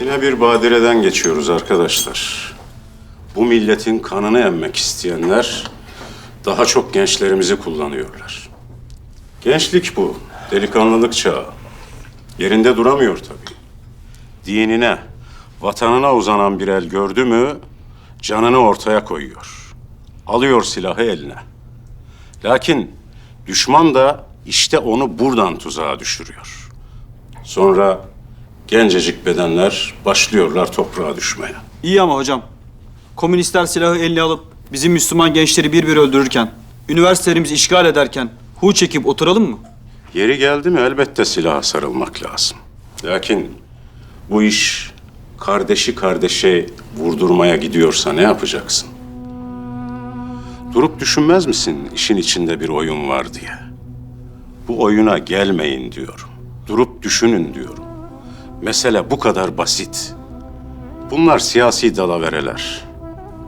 Yine bir badireden geçiyoruz arkadaşlar. Bu milletin kanını emmek isteyenler daha çok gençlerimizi kullanıyorlar. Gençlik bu, delikanlılık çağı. Yerinde duramıyor tabii. Dinine, vatanına uzanan bir el gördü mü canını ortaya koyuyor. Alıyor silahı eline. Lakin düşman da işte onu buradan tuzağa düşürüyor. Sonra gencecik bedenler başlıyorlar toprağa düşmeye. İyi ama hocam. Komünistler silahı eline alıp bizim Müslüman gençleri bir bir öldürürken, üniversitelerimizi işgal ederken hu çekip oturalım mı? Yeri geldi mi elbette silaha sarılmak lazım. Lakin bu iş kardeşi kardeşe vurdurmaya gidiyorsa ne yapacaksın? Durup düşünmez misin işin içinde bir oyun var diye? Bu oyuna gelmeyin diyorum. Durup düşünün diyorum. Mesele bu kadar basit. Bunlar siyasi dalavereler.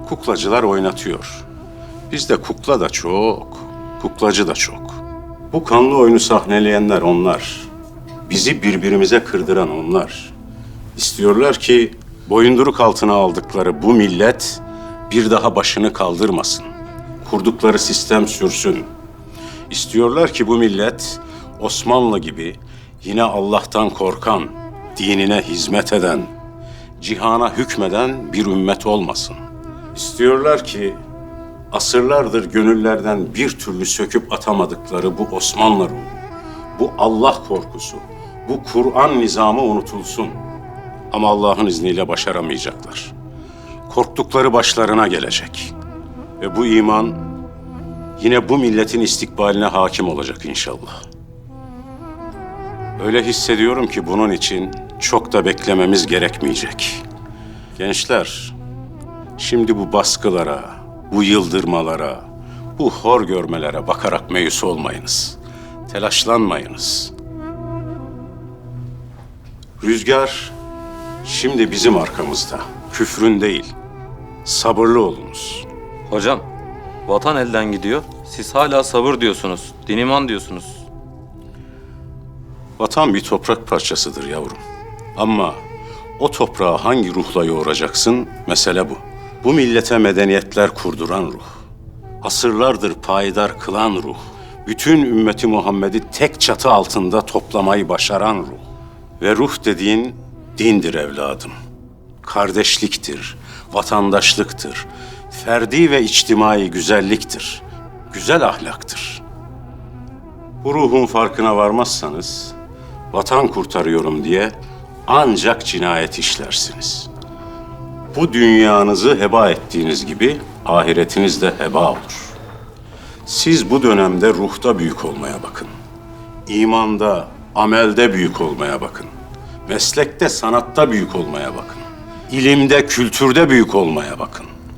Kuklacılar oynatıyor. Bizde kukla da çok, kuklacı da çok. Bu kanlı oyunu sahneleyenler onlar. Bizi birbirimize kırdıran onlar. İstiyorlar ki boyunduruk altına aldıkları bu millet bir daha başını kaldırmasın. Kurdukları sistem sürsün. İstiyorlar ki bu millet Osmanlı gibi yine Allah'tan korkan, dinine hizmet eden, cihana hükmeden bir ümmet olmasın. İstiyorlar ki asırlardır gönüllerden bir türlü söküp atamadıkları bu Osmanlı ruhu, bu Allah korkusu, bu Kur'an nizamı unutulsun. Ama Allah'ın izniyle başaramayacaklar. Korktukları başlarına gelecek. Ve bu iman yine bu milletin istikbaline hakim olacak inşallah. Öyle hissediyorum ki bunun için çok da beklememiz gerekmeyecek. Gençler, Şimdi bu baskılara, bu yıldırmalara, bu hor görmelere bakarak meyus olmayınız. Telaşlanmayınız. Rüzgar şimdi bizim arkamızda. Küfrün değil. Sabırlı olunuz. Hocam, vatan elden gidiyor. Siz hala sabır diyorsunuz, din iman diyorsunuz. Vatan bir toprak parçasıdır yavrum. Ama o toprağı hangi ruhla yoğuracaksın mesele bu. Bu millete medeniyetler kurduran ruh. Asırlardır payidar kılan ruh. Bütün ümmeti Muhammed'i tek çatı altında toplamayı başaran ruh. Ve ruh dediğin dindir evladım. Kardeşliktir, vatandaşlıktır, ferdi ve içtimai güzelliktir. Güzel ahlaktır. Bu ruhun farkına varmazsanız vatan kurtarıyorum diye ancak cinayet işlersiniz. Bu dünyanızı heba ettiğiniz gibi ahiretiniz de heba olur. Siz bu dönemde ruhta büyük olmaya bakın. İmanda, amelde büyük olmaya bakın. Meslekte, sanatta büyük olmaya bakın. İlimde, kültürde büyük olmaya bakın.